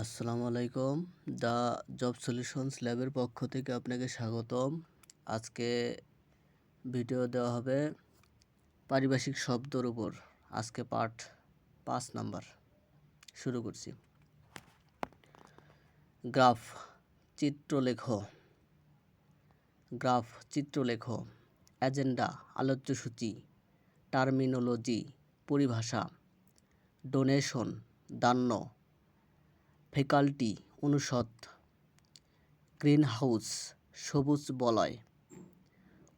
আসসালামু আলাইকুম the job solutions ল্যাবের পক্ষ থেকে আপনাকে স্বাগতম। আজকে ভিডিও দেওয়া হবে পারিভাষিক শব্দর উপর। আজকে পার্ট পাঁচ নাম্বার। শুরু করছি। গ্রাফ, চিত্রলেখ। গ্রাফ, চিত্রলেখ। এজেন্ডা আলোচ্যসূচি টার্মিনোলজি, পরিভাষা। ডোনেশন দান্য ফ্যাকাল্টি অনুষদ। গ্রিনহাউস সবুজ বলয়।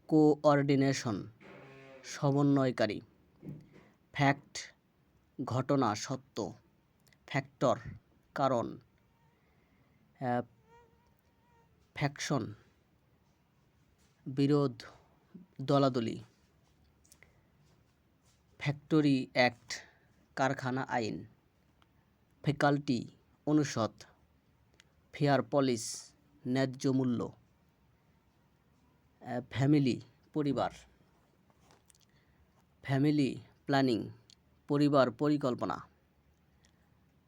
কোঅর্ডিনেশন সমন্বয়কারী। ফ্যাক্ট ঘটনা, সত্য। ফ্যাক্টর কারণ। ফ্যাকশন বিরোধ, দলাদলি। ফ্যাক্টরি অ্যাক্ট কারখানা আইন ফ্যাকাল্টি অনুষদ, ফেয়ার পলিস ন্যায্য মূল্য ফ্যামিলি, পরিবার, ফ্যামিলি প্ল্যানিং, পরিবার পরিকল্পনা,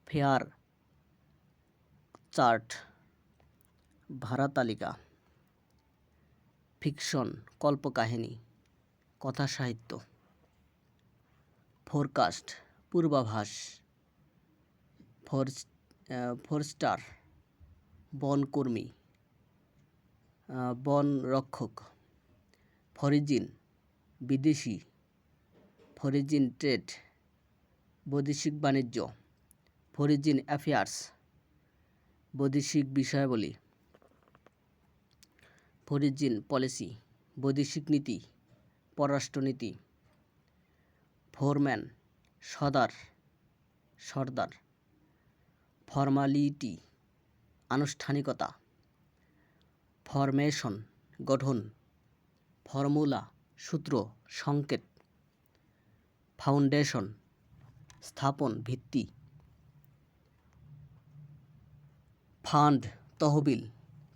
ফেয়ার চার্ট, ভাড়া তালিকা, ফিকশন, কল্পকাহিনী, কথা সাহিত্য, ফোরকাস্ট পূর্বাভাস। ফোর ফোরস্টার বনকর্মী আহ, বন রক্ষক ফরিজিন বিদেশি ফরিজিন ট্রেড বৈদেশিক বাণিজ্য ফরিজিন অ্যাফেয়ার্স বৈদেশিক বিষয়াবলী ফরিজিন পলিসি বৈদেশিক নীতি পররাষ্ট্রনীতি ফোরম্যান সদার, সর্দার। ফর্মালিটি, আনুষ্ঠানিকতা। ফরমেশন, গঠন। ফর্মুলা, সূত্র, সংকেত। ফাউন্ডেশন, স্থাপন ভিত্তি। ফান্ড, তহবিল,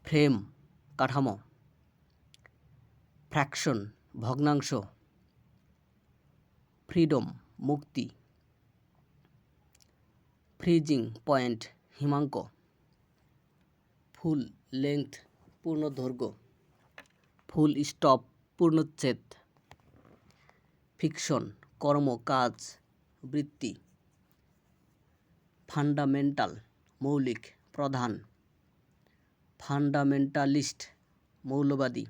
ফ্রেম, কাঠামো। ফ্র্যাকশন, ভগ্নাংশ। ফ্রিডম মুক্তি। ফ্রিজিং পয়েন্ট, হিমাঙ্ক। ফুল লেংথ, পূর্ণ দৈর্ঘ্য। Full stop, পূর্ণচ্ছেদ। ফিকশন, কর্ম, কাজ, বৃত্তি। ফান্ডামেন্টাল, মৌলিক, প্রধান। ফান্ডামেন্টালিস্ট, মৌলবাদী।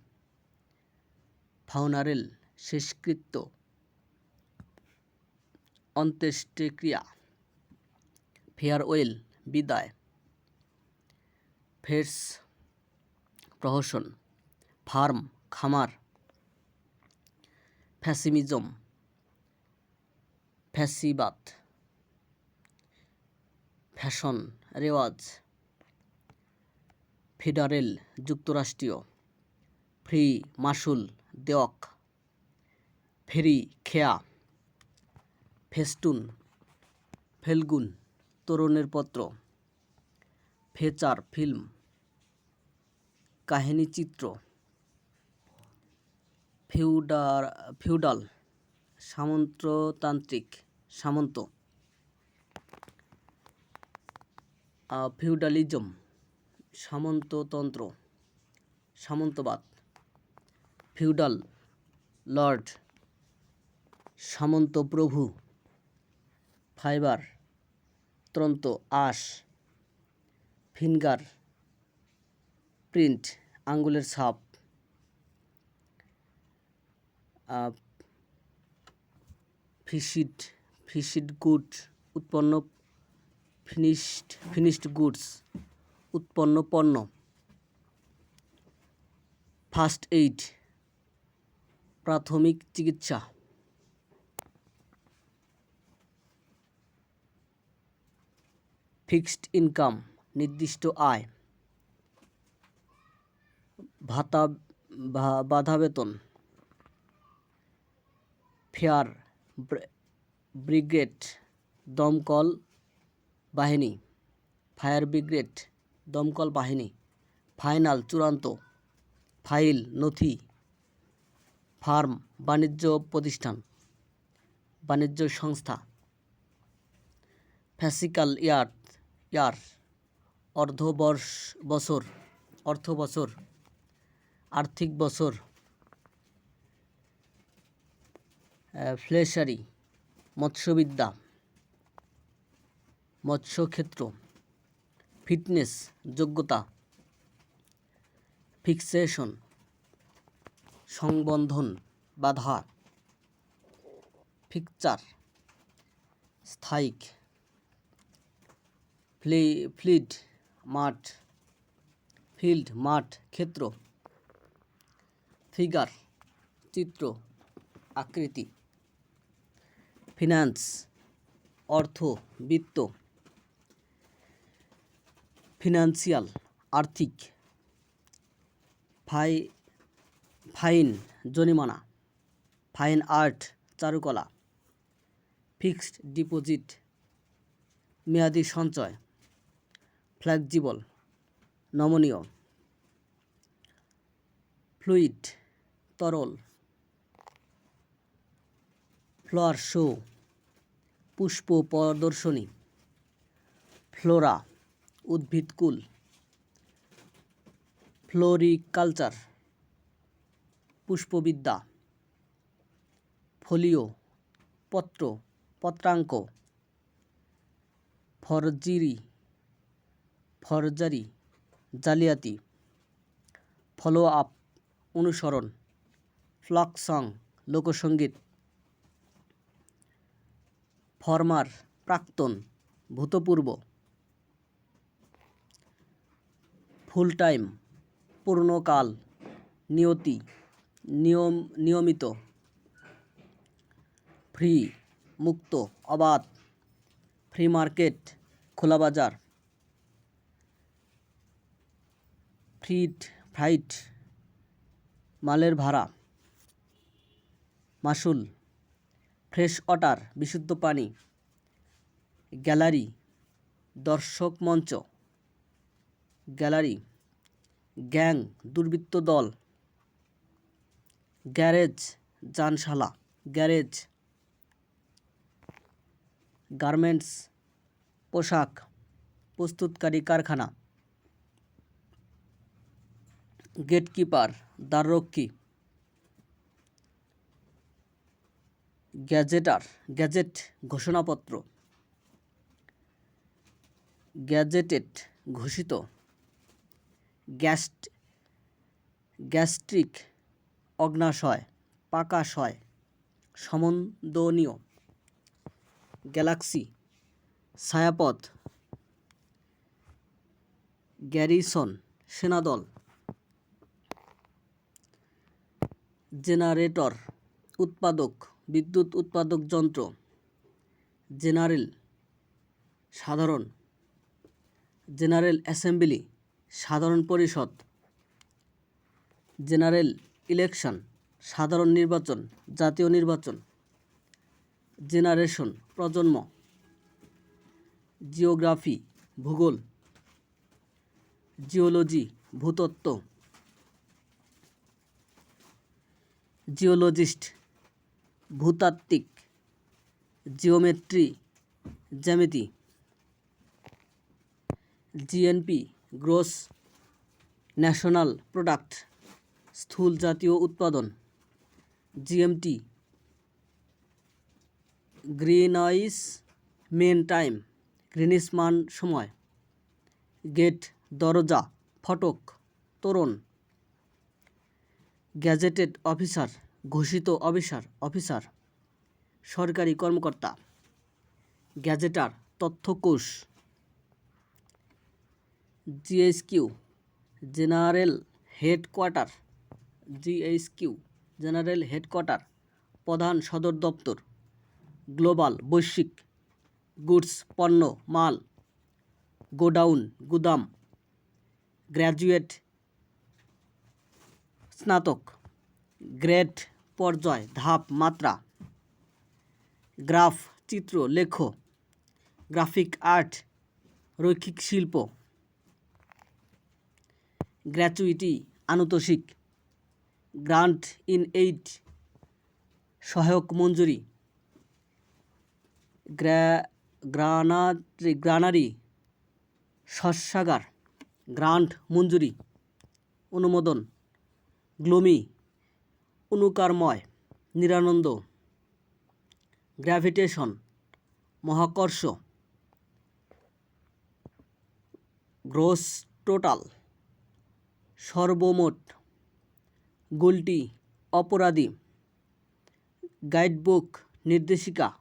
ফাউনারেল, শেষকৃত্য। অন্ত্যেষ্টিক্রিয়া। ফেয়ারওয়েল, বিদায়। ফেস প্রহসন। ফার্ম, খামার। ফ্যাসিমিজম, ফ্যাসিবাদ। ফ্যাশন, রেওয়াজ। ফেডারেল, যুক্তরাষ্ট্রীয়। ফ্রি মাসুল দেওয়াক। ফেরি, খেয়া। ফেস্টুন, ফেলগুন, তরুণের পত্র, ফেচার ফিল্ম কাহিনীচিত্র ফিউডার, ফিউডাল, সামন্ততান্ত্রিক, সামন্ত ফিউডালিজম, সামন্ততন্ত্র, সামন্তবাদ, ফিউডাল, লর্ড, সামন্তপ্রভু। ফাইবার ত্রন্ত আশ, ফিঙ্গার, প্রিন্ট, আঙ্গুলের ছাপ ফিশিড ফিশিড গুড উৎপন্ন ফিনিশড ফিনিশড গুডস, উৎপন্ন পণ্য, ফার্স্ট এইড, প্রাথমিক চিকিৎসা। ফিক্সড ইনকাম, নির্দিষ্ট আয়, ভাতা বাধা বেতন, ফেয়ার ব্রিগেড, দমকল বাহিনী, ফায়ার ব্রিগেড, দমকল বাহিনী, ফাইনাল, চূড়ান্ত, ফাইল, নথি, ফার্ম, বাণিজ্য প্রতিষ্ঠান, বাণিজ্য সংস্থা ফ্যাসিক্যাল ইয়ার ইয়ার, অর্ধবর্ষ বছর অর্থ বছর আর্থিক বছর ফ্লেশারি, মৎস্যবিদ্যা, মৎস্যক্ষেত্র, ফিটনেস, যোগ্যতা, ফিক্সেশন, সংবন্ধন, বাধা, ফিকচার, স্থায়িক ফ্লি, ফ্লিড মাঠ, ফিল্ড মাঠ ক্ষেত্র, ফিগার, চিত্র, আকৃতি, ফিনান্স, অর্থ, বিত্ত, ফিনান্সিয়াল, আর্থিক, ফাই, ফাইন, জরিমানা, ফাইন আর্ট, চারুকলা, ফিক্সড ডিপোজিট, মেয়াদি সঞ্চয়। ফ্লেক্সিবল, নমনীয়, ফ্লুইড, তরল, ফ্লোয়ার শো, পুষ্প প্রদর্শনী, ফ্লোরা উদ্ভিদকুল ফ্লোরিকালচার, পুষ্পবিদ্যা, ফোলিও, পত্র, পত্রাঙ্ক, ফরজিরি ফরজারি, জালিয়াতি ফলো আপ অনুসরণ ফ্লক সং লোকসঙ্গীত ফরমার, প্রাক্তন, ভূতপূর্ব ফুল টাইম পূর্ণকাল, নিয়তি, নিয়ম, নিয়মিত, ফ্রি, মুক্ত, অবাধ, ফ্রি মার্কেট খোলা বাজার ফ্রিট ফ্রাইট মালের ভাড়া। মাসুল ফ্রেশ ওয়াটার বিশুদ্ধ পানি। গ্যালারি, দর্শক মঞ্চ। গ্যালারি, গ্যাং, দুর্বৃত্ত দল। গ্যারেজ যানশালা গ্যারেজ, গার্মেন্টস, পোশাক, প্রস্তুতকারী কারখানা। গেটকিপার, দ্বাররক্ষী, গ্যাজেটার, গ্যাজেট ঘোষণাপত্র, গ্যাজেটেড ঘোষিত, গ্যাস্ট, গ্যাস্ট্রিক অগ্নাশয় পাকাশয় সমন্দনীয়, গ্যালাক্সি, ছায়াপথ, গ্যারিসন, সেনাদল জেনারেটর, উৎপাদক, বিদ্যুৎ উৎপাদক যন্ত্র। জেনারেল, সাধারণ। জেনারেল অ্যাসেম্বলি, সাধারণ পরিষদ। জেনারেল ইলেকশন, সাধারণ নির্বাচন, জাতীয় নির্বাচন। জেনারেশন, প্রজন্ম। জিওগ্রাফি, ভূগোল। জিওলজি, ভূতত্ত্ব। জিওলজিস্ট, ভূতাত্ত্বিক, জিওমেট্রি, জ্যামিতি, জিএনপি, গ্রোস, ন্যাশনাল প্রোডাক্ট, স্থূল জাতীয় উৎপাদন, GMT Greenwich mean time, Greenwich মান সময়, গেট, দরজা, ফটক, তোরণ, গ্যাজেটেড অফিসার ঘোষিত অফিসার অফিসার, সরকারি কর্মকর্তা, gazetteer, তথ্যকোষ, GHQ, general headquarters, GHQ, general headquarters, প্রধান সদর দপ্তর, গ্লোবাল বৈশ্বিক গুডস পণ্য মাল, গোডাউন, গুদাম, গ্র্যাজুয়েট, স্নাতক, গ্রেড পর্যায়, ধাপ, মাত্রা। গ্রাফ, চিত্র, লেখ। গ্রাফিক আর্ট, রৈখিক শিল্প। গ্র্যাচুইটি, আনুতোষিক। গ্রান্ট ইন এইড সহায়ক মঞ্জুরি। গ্রানারি গ্রানারি, শস্যাগার। গ্রান্ট মঞ্জুরি। অনুমোদন। গ্লোমি। অনুকারময়, নিরানন্দ। গ্র্যাভিটেশন, মহাকর্ষ। গ্রোস টোটাল, সর্বমোট। গোলটি অপরাধী। গাইডবুক, নির্দেশিকা,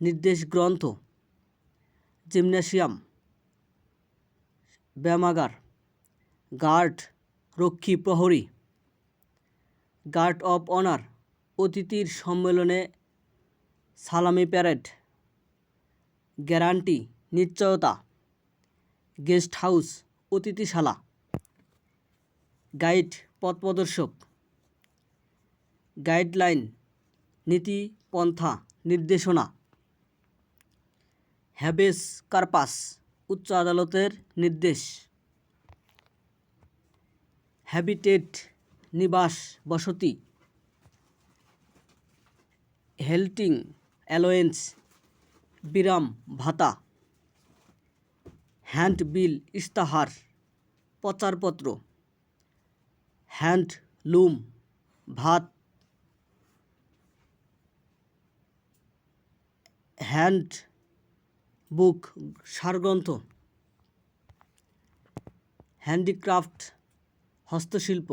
নির্দেশ গ্রন্থ। জিমন্যাসিয়াম, ব্যায়ামাগার। গার্ড, রক্ষী প্রহরী। গার্ড অফ অনার অতিথির সম্মেলনে সালামি প্যারেড, গ্যারান্টি, নিশ্চয়তা, গেস্ট হাউস, অতিথিশালা, গাইড পথ প্রদর্শক গাইডলাইন, নীতি, পন্থা, নির্দেশনা, হ্যাবেস কার্পাস, উচ্চ আদালতের নির্দেশ, হ্যাবিটেট নিবাস বসতি। হেল্টিং অ্যালোয়েন্স বিরাম ভাতা। Hand bill ইস্তাহার প্রচারপত্র। হ্যান্ড লুম ভাত। হ্যান্ড বুক সারগ্রন্থ। হ্যান্ডিক্রাফট হস্তশিল্প।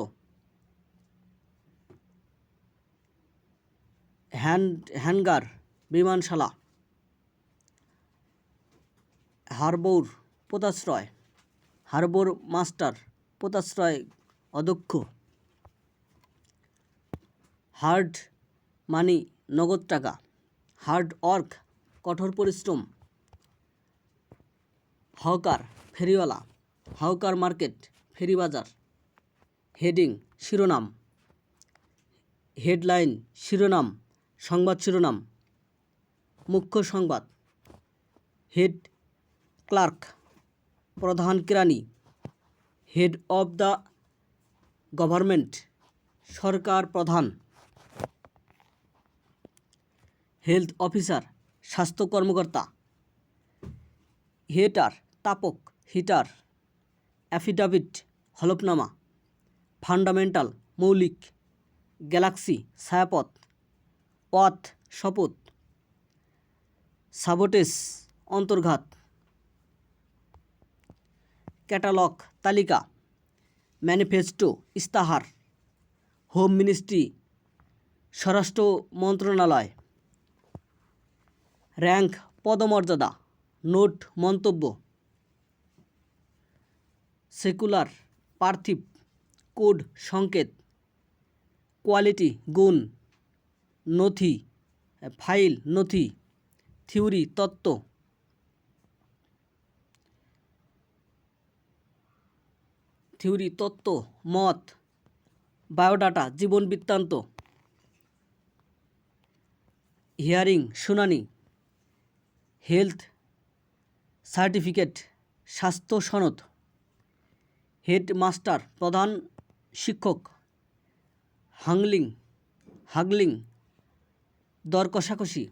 হ্যান্ড, হ্যাঙ্গার, বিমানশালা, হারবৌর পোতাশ্রয় হারবোর মাস্টার পোতাশ্রয় অধ্যক্ষ, হার্ড মানি নগদ টাকা, হার্ড ওয়ার্ক কঠোর পরিশ্রম, হকার ফেরিওয়ালা হাউকার মার্কেট ফেরি বাজার হেডিং শিরোনাম, হেডলাইন শিরোনাম সংবাদ শিরোনাম, মুখ্য সংবাদ। হেড ক্লার্ক, প্রধান কেরানি। হেড অব দ্য গভর্নমেন্ট, সরকার প্রধান। হেলথ অফিসার, স্বাস্থ্য কর্মকর্তা। Heater, তাপক, heater. অ্যাফিডাভিট, হলফনামা। ফান্ডামেন্টাল, মৌলিক। গ্যালাক্সি, ছায়াপথ। পথ শপথ। সাবোটেস অন্তর্ঘাত। ক্যাটালগ তালিকা। ম্যানিফেস্টো ইস্তাহার। Home ministry. স্বরাষ্ট্র মন্ত্রণালয়। র্যাঙ্ক পদমর্যাদা। নোট মন্তব্য। সেকুলার পার্থিব। কোড সংকেত। কোয়ালিটি গুণ। নথি, ফাইল, নথি, থিওরি, তত্ত্ব। থিওরি, তত্ত্ব, মত, বায়োডাটা, জীবন বৃত্তান্ত। হিয়ারিং, শুনানি। হেলথ সার্টিফিকেট, স্বাস্থ্য সনদ। হেডমাস্টার, প্রধান শিক্ষক। হাংলিং, হাগলিং দর কষাকষি।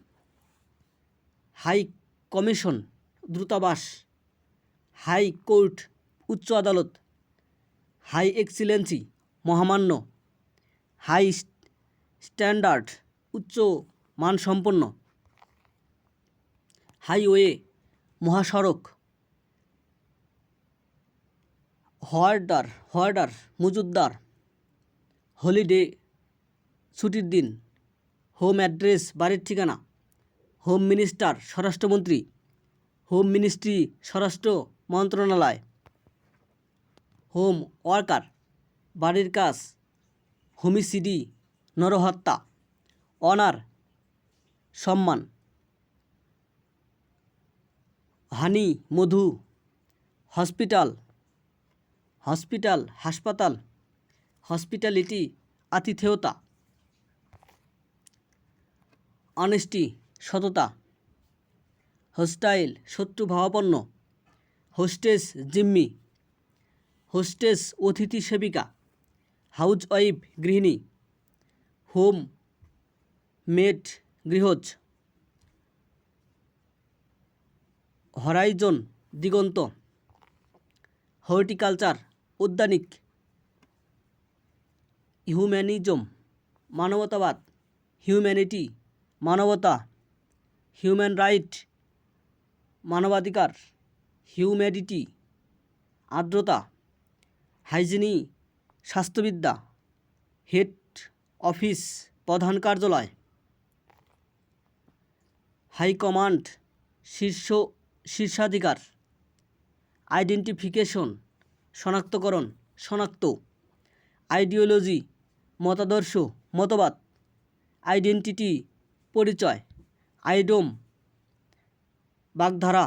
হাই কমিশন দূতাবাস হাই কোর্ট, উচ্চ আদালত। হাই এক্সিলেন্সি, মহামান্য। হাই স্ট্যান্ডার্ড, উচ্চ মানসম্পন্ন। হাইওয়ে, মহাসড়ক। হোয়ার্ডার হোয়ার্ডার মজুদ্দার হলিডে, ছুটির দিন। হোম অ্যাড্রেস বাড়ির ঠিকানা। হোম মিনিস্টার স্বরাষ্ট্রমন্ত্রী। হোম মিনিস্ট্রি স্বরাষ্ট্র মন্ত্রণালয়। হোম ওয়ার্কার বাড়ির কাজ। হোমিসিডি নরহত্যা অনার সম্মান। হানি মধু। হসপিটাল। হসপিটাল হাসপাতাল। হসপিটালিটি আতিথেয়তা। অনেস্টি সততা হোস্টাইল শত্রুভাবাপন্ন হোস্টেস জিম্মি হোস্টেস অতিথি সেবিকা হাউজ ওয়াইফ গৃহিণী হোম মেড গৃহজ হরাইজন দিগন্ত হর্টিকালচার উদ্যানিক হিউম্যানিজম মানবতাবাদ হিউম্যানিটি মানবতা হিউম্যান রাইট মানবাধিকার হিউম্যানিটি আর্দ্রতা হাইজিনি স্বাস্থ্যবিদ্যা হেড অফিস প্রধান কার্যালয়। হাইকমান্ড শীর্ষ, শীর্ষাধিকার। আইডেন্টিফিকেশন শনাক্তকরণ, শনাক্ত। আইডিওলজি মতাদর্শ, মতবাদ। আইডেন্টিটি পরিচয়। আইডোম বাগধারা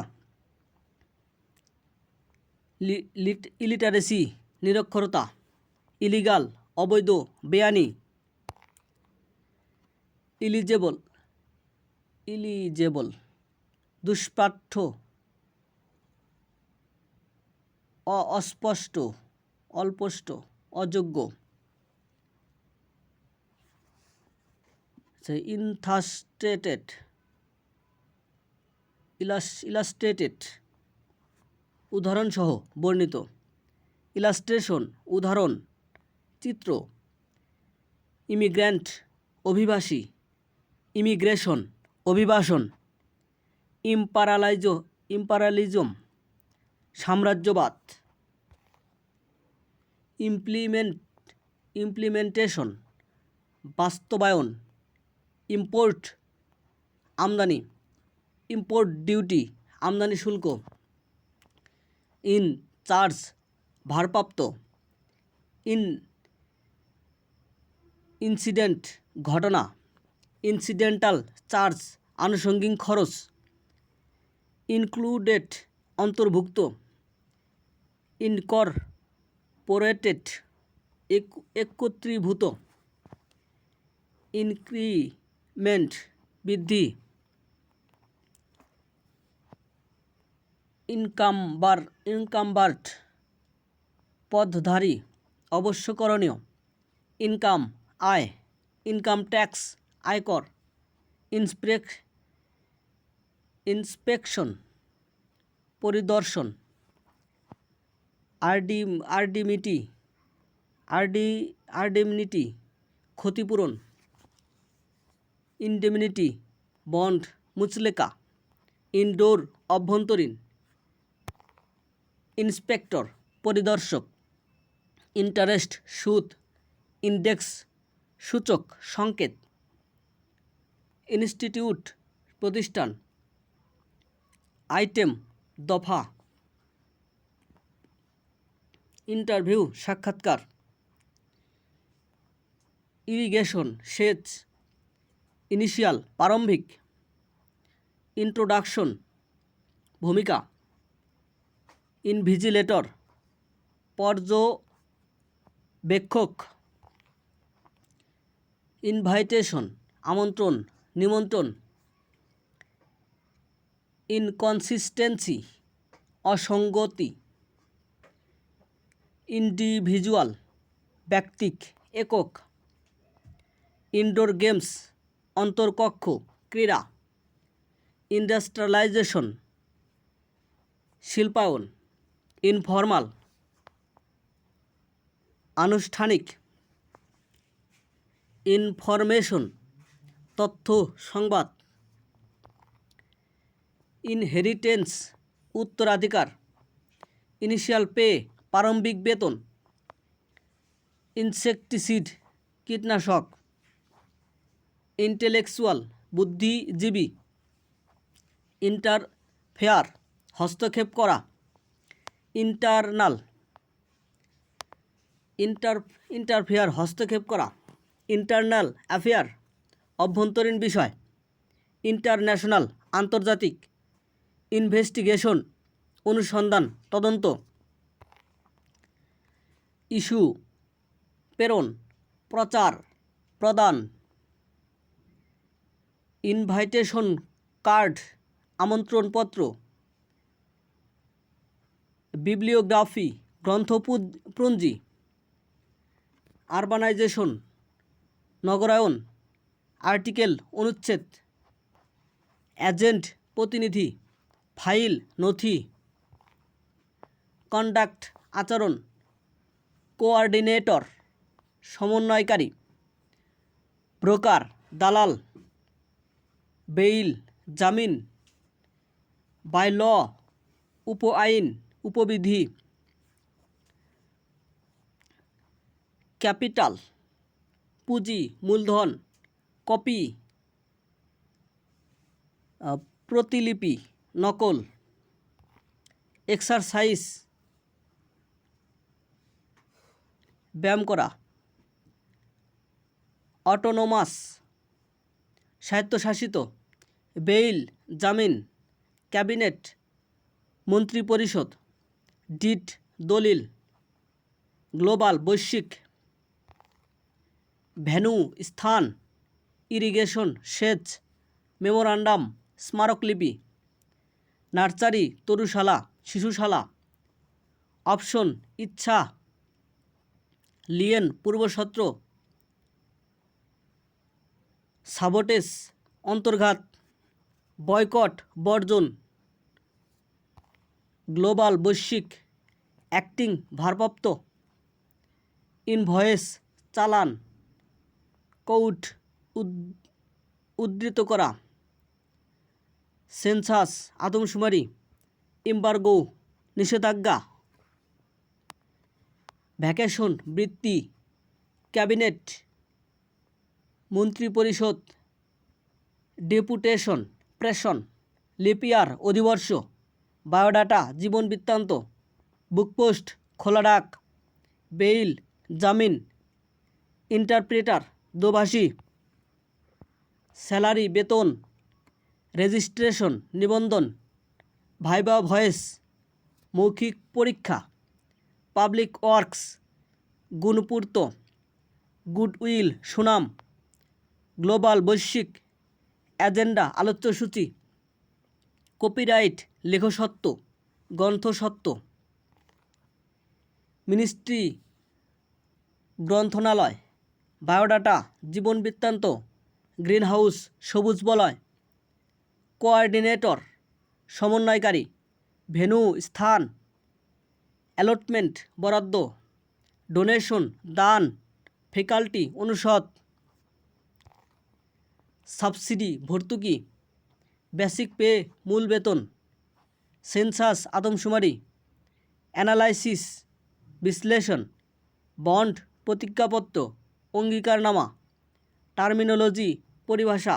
ইলিটারেসি নিরক্ষরতা ইলিগাল অবৈধ বেআইনি ইলিজেবল ইলিজেবল দুষ্পাঠ্য অস্পষ্ট অল্পষ্ট অযোগ্য ইনথাস্টেটেড, ইলাস ইলাস্ট্রেটেড উদাহরণসহ বর্ণিত। ইলাস্ট্রেশন উদাহরণ, চিত্র, ইমিগ্র্যান্ট, অভিবাসী, ইমিগ্রেশন, অভিবাসন, ইম্পারালাইজ, ইম্পারালিজম, সাম্রাজ্যবাদ, ইমপ্লিমেন্ট, ইমপ্লিমেন্টেশন, বাস্তবায়ন ইম্পোর্ট আমদানি ইম্পোর্ট ডিউটি আমদানি শুল্ক ইন চার্জ ভারপ্রাপ্ত ইন ইনসিডেন্ট ঘটনা ইনসিডেন্টাল চার্জ আনুষঙ্গিক খরচ ইনক্লুডেড অন্তর্ভুক্ত ইনকর্পোরেটেড একত্রীভূত ইনক্রিমেন্ট বৃদ্ধি ইনকাম ইনকামবার ইনকামবার্ট পদধারী অবশ্যকরণীয় ইনকাম আয় ইনকাম ট্যাক্স আয়কর ইন্সপেক ইন্সপেকশন পরিদর্শন আরডি আরডিমিটি আরডি আরডিমিনিটি ক্ষতিপূরণ ইন্ডেমিনিটি, বন্ড, মুচলেকা, ইনডোর অভ্যন্তরীণ, ইন্সপেক্টর, পরিদর্শক, ইন্টারেস্ট, সুদ, ইন্ডেক্স, সূচক, সংকেত, ইনস্টিটিউট, প্রতিষ্ঠান, আইটেম, দফা, ইন্টারভিউ, সাক্ষাৎকার, ইরিগেশন, সেচ ইনিশিয়াল, প্রারম্ভিক। ইন্ট্রোডাকশন, ভূমিকা। ইনভিজিলেটর, পর্যবেক্ষক। ইনভাইটেশন, আমন্ত্রণ, নিমন্ত্রণ। ইনকনসিস্টেন্সি, অসঙ্গতি। ইন্ডিভিজুয়াল, ব্যক্তিক, একক। ইনডোর গেমস অন্তর্কক্ষ, ক্রীড়া ইন্ডাস্ট্রিয়ালাইজেশন শিল্পায়ন ইনফরমাল আনুষ্ঠানিক ইনফরমেশন তথ্য, সংবাদ ইনহেরিটেন্স উত্তরাধিকার ইনিশিয়াল পে প্রারম্ভিক বেতন ইনসেকটিসিড কীটনাশক ইন্টেলেকচুয়াল, বুদ্ধিজীবী, ইন্টারফেয়ার, হস্তক্ষেপ করা, ইন্টারনাল, ইন্টার, ইন্টারফেয়ার, হস্তক্ষেপ করা, ইন্টারনাল অ্যাফেয়ার, অভ্যন্তরীণ বিষয়, ইন্টারন্যাশনাল, আন্তর্জাতিক, ইনভেস্টিগেশন, অনুসন্ধান, তদন্ত, ইস্যু, প্রেরণ, প্রচার, প্রদান ইনভাইটেশন কার্ড আমন্ত্রণপত্র বিবলিওগ্রাফি গ্রন্থপুঞ্জি আরবানাইজেশন নগরায়ন আর্টিকেল অনুচ্ছেদ এজেন্ট প্রতিনিধি ফাইল নথি কন্ডাক্ট আচরণ কোঅর্ডিনেটর সমন্বয়কারী ব্রোকার দালাল বেইল, জামিন বাই ল উপ আইন উপবিধি, ক্যাপিটাল, পুঁজি, মূলধন, কপি প্রতিলিপি, নকল, এক্সারসাইজ, ব্যায়াম করা, অটোনোমাস, স্বায়ত্তশাসিত বেইল, জামিন, ক্যাবিনেট, মন্ত্রিপরিষদ, ডিট, দলিল, গ্লোবাল, বৈশ্বিক ভেন্যু স্থান, ইরিগেশন, সেচ, মেমোরান্ডাম, স্মারকলিপি, নার্সারি, তরুশালা, শিশুশালা, অপশন, ইচ্ছা, লিয়েন পূর্বসত্র সাবোটেস, অন্তর্ঘাত বয়কট, বর্জন। গ্লোবাল, বৈশ্বিক, অ্যাক্টিং, ভারপ্রাপ্ত। ইনভয়েস, চালান। কৌট, উদ- উদ্ধৃত করা। সেন্সাস, আদমশুমারি। ইম্বার্গো, নিষেধাজ্ঞা। ভ্যাকেশন, বৃত্তি। ক্যাবিনেট, মন্ত্রিপরিষদ। ডেপুটেশন। প্রেষণ লিপিয়ার অধিবর্ষ বায়োডাটা জীবন বৃত্তান্ত বুকপোস্ট খোলা ডাক বেইল জামিন ইন্টারপ্রেটার দোভাষী স্যালারি বেতন রেজিস্ট্রেশন নিবন্ধন ভাইবা ভয়েস মৌখিক পরীক্ষা পাবলিক ওয়ার্কস গুণপূর্ত গুডউইল সুনাম গ্লোবাল বৈশ্বিক এজেন্ডা আলোচ্যসূচি, কপিরাইট লেখসত্ব গ্রন্থসত্ব মিনিস্ট্রি, গ্রন্থনালয়, বায়োডাটা, জীবন বৃত্তান্ত, গ্রিনহাউস, সবুজ বলয়, কোঅর্ডিনেটর, সমন্বয়কারী, ভেন্যু, স্থান, অ্যালটমেন্ট, বরাদ্দ, ডোনেশন, দান, ফ্যাকাল্টি, অনুষদ সাবসিডি, ভর্তুকি, বেসিক পে, মূল বেতন, সেন্সাস, আদমশুমারি, অ্যানালাইসিস, বিশ্লেষণ, বন্ড, প্রতিজ্ঞাপত্র, অঙ্গীকারনামা, টার্মিনোলজি, পরিভাষা,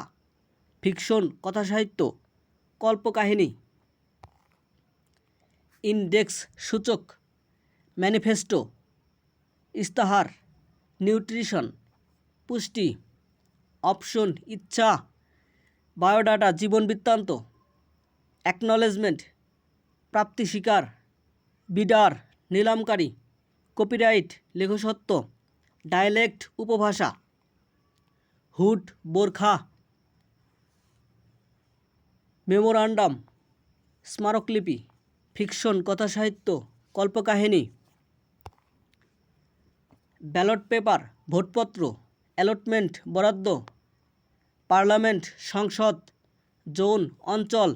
ফিকশন, কথাসাহিত্য, কল্পকাহিনী। ইন্ডেক্স সূচক, ম্যানিফেস্টো ইস্তাহার নিউট্রিশন, পুষ্টি। অপশন, ইচ্ছা। বায়োডাটা, জীবন বৃত্তান্ত। অ্যাকনলেজমেন্ট প্রাপ্তি স্বীকার। বিডার, নিলামকারী। কপিরাইট লেখসত্ব ডায়ালেক্ট উপভাষা। হুড বোরখা। মেমোরান্ডাম স্মারকলিপি। ফিকশন কথাসাহিত্য কল্পকাহিনী। ব্যালট পেপার ভোটপত্র। অ্যালটমেন্ট বরাদ্দ, পার্লামেন্ট সংসদ, জোন অঞ্চল,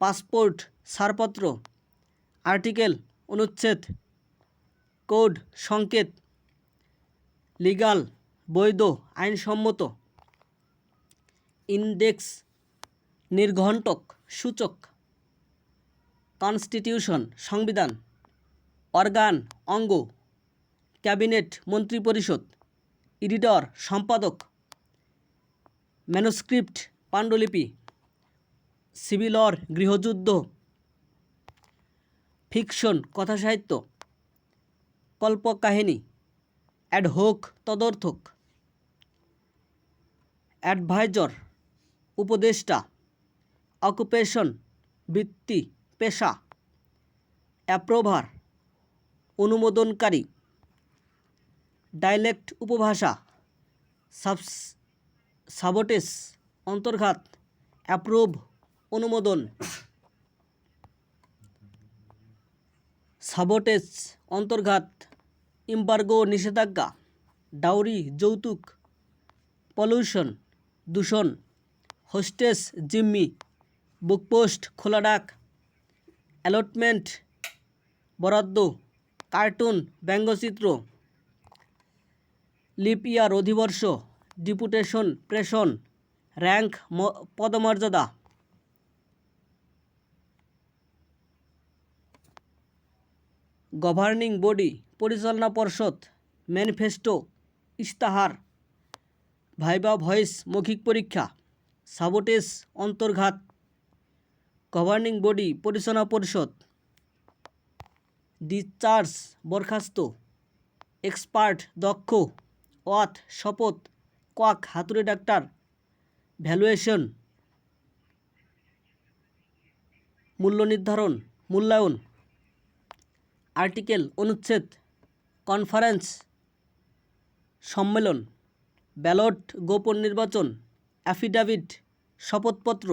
পাসপোর্ট ছাড়পত্র, আর্টিকেল অনুচ্ছেদ, কোড সংকেত, লিগাল, বৈধ, আইনসম্মত, ইন্ডেক্স নির্ঘণ্টক সূচক, কনস্টিটিউশন সংবিধান, অর্গান অঙ্গ, ক্যাবিনেট মন্ত্রিপরিষদ। এডিটর, সম্পাদক, ম্যানুস্ক্রিপ্ট, পাণ্ডুলিপি, সিভিলর, গৃহযুদ্ধ, ফিকশন, কথাসাহিত্য, কল্পকাহিনী, অ্যাডহোক, তদর্থক, অ্যাডভাইজর, উপদেষ্টা, অকুপেশন, বৃত্তি, পেশা, অ্যাপ্রোভার, অনুমোদনকারী ডাইলেক্ট উপভাষা, সাবস, সাবটেস, অন্তর্ঘাত, অ্যাপ্রুভ, অনুমোদন। সাবটেস, অন্তর্ঘাত, ইম্বার্গো নিষেধাজ্ঞা, ডাউরি, যৌতুক, পলিউশন, দূষণ, হোস্টেস, জিম্মি, বুকপোস্ট খোলা ডাক অ্যালটমেন্ট, বরাদ্দ, কার্টুন, ব্যঙ্গচিত্র। লিপ ইয়ার অধিবর্ষ, ডিপুটেশন, প্রেষণ, র্যাঙ্ক পদমর্যাদা। গভর্নিং বডি, পরিচালনা পর্ষদ, ম্যানিফেস্টো ইস্তাহার ভাইবা ভয়েস, মৌখিক পরীক্ষা, সাবোটেজ, অন্তর্ঘাত। গভর্নিং বডি, পরিচালনা পরিষদ, ডিসচার্জ, বরখাস্ত, এক্সপার্ট, দক্ষ। ওয়াত শপথ কোয়াক হাতুড়ে ডাক্তার, ভ্যালুয়েশন, মূল্য নির্ধারণ, মূল্যায়ন, আর্টিকেল, অনুচ্ছেদ, কনফারেন্স, সম্মেলন, ব্যালট, গোপন নির্বাচন, অ্যাফিডাভিট, শপথপত্র,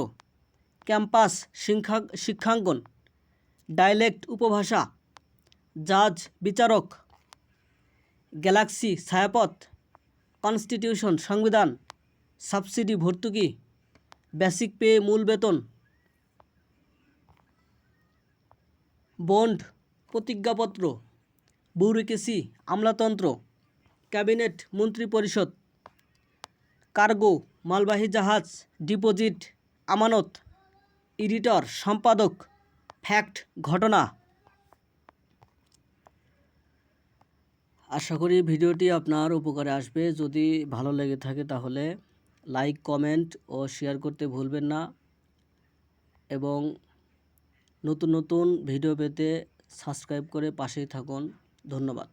ক্যাম্পাস, শিক্ষা, শিক্ষাঙ্গন, ডায়ালেক্ট উপভাষা, জাজ, বিচারক, গ্যালাক্সি, ছায়াপথ কনস্টিটিউশন, সংবিধান, সাবসিডি ভর্তুকি, বেসিক পে মূল বেতন, বন্ড, প্রতিজ্ঞাপত্র, ব্যুরোক্রেসি, আমলাতন্ত্র, ক্যাবিনেট মন্ত্রী পরিষদ, কার্গো, মালবাহী জাহাজ, ডিপোজিট, আমানত, এডিটর, সম্পাদক, ফ্যাক্ট, ঘটনা আশা করি ভিডিওটি আপনার উপকারে আসবে। যদি ভালো লেগে থাকে তাহলে লাইক, কমেন্ট ও শেয়ার করতে ভুলবেন না এবং নতুন নতুন ভিডিও পেতে সাবস্ক্রাইব করে পাশেই থাকুন। ধন্যবাদ।